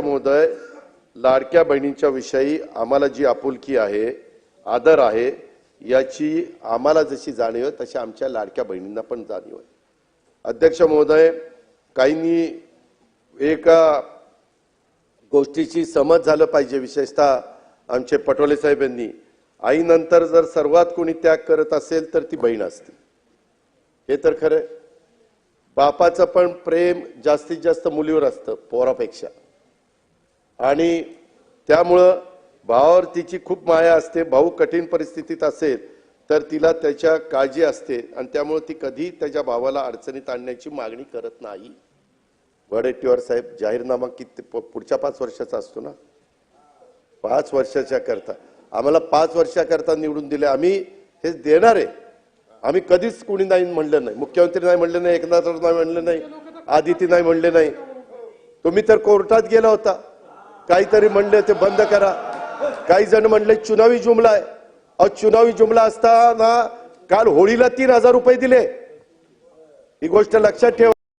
महोदय लाडक्या बहिणींच्या विषयी आम्हाला जी आपुलकी आहे आदर आहे याची आम्हाला जशी जाणीव आहे तशी आमच्या लाडक्या बहिणींना पण जाणीव आहे. अध्यक्ष महोदय काहींनी एका गोष्टीची समज झालं पाहिजे विशेषतः आमचे पटोले साहेब यांनी. आईनंतर जर सर्वात कोणी त्याग करत असेल तर ती बहीण असते. हे तर खरं बापाचं पण प्रेम जास्तीत जास्त मुलीवर असतं पोरापेक्षा. आणि त्यामुळं भावावर तिची खूप माया असते भाऊ कठीण परिस्थितीत असेल तर तिला त्याच्या काळजी असते आणि त्यामुळे ती कधी त्याच्या भावाला अडचणीत आणण्याची मागणी करत नाही. वडेट्टीवार साहेब जाहीरनामा किती प- पुढच्या पाच वर्षाचा असतो ना? पाच वर्षाच्या करता आम्हाला पाच वर्षाकरता निवडून दिले. आम्ही हे देणार आहे. आम्ही कधीच कोणी नाही म्हणलं नाही. मुख्यमंत्री नाही म्हणले नाही एकनाथ नाही म्हणले नाही आदिती नाही म्हणले नाही. तुम्ही तर कोर्टात गेला होता. काहीतरी म्हणले ते बंद करा. काही जण म्हणले चुनावी जुमला आहे. अहो चुनावी जुमला असताना काल होळीला तीन हजार रुपये दिले. ही गोष्ट लक्षात ठेवा.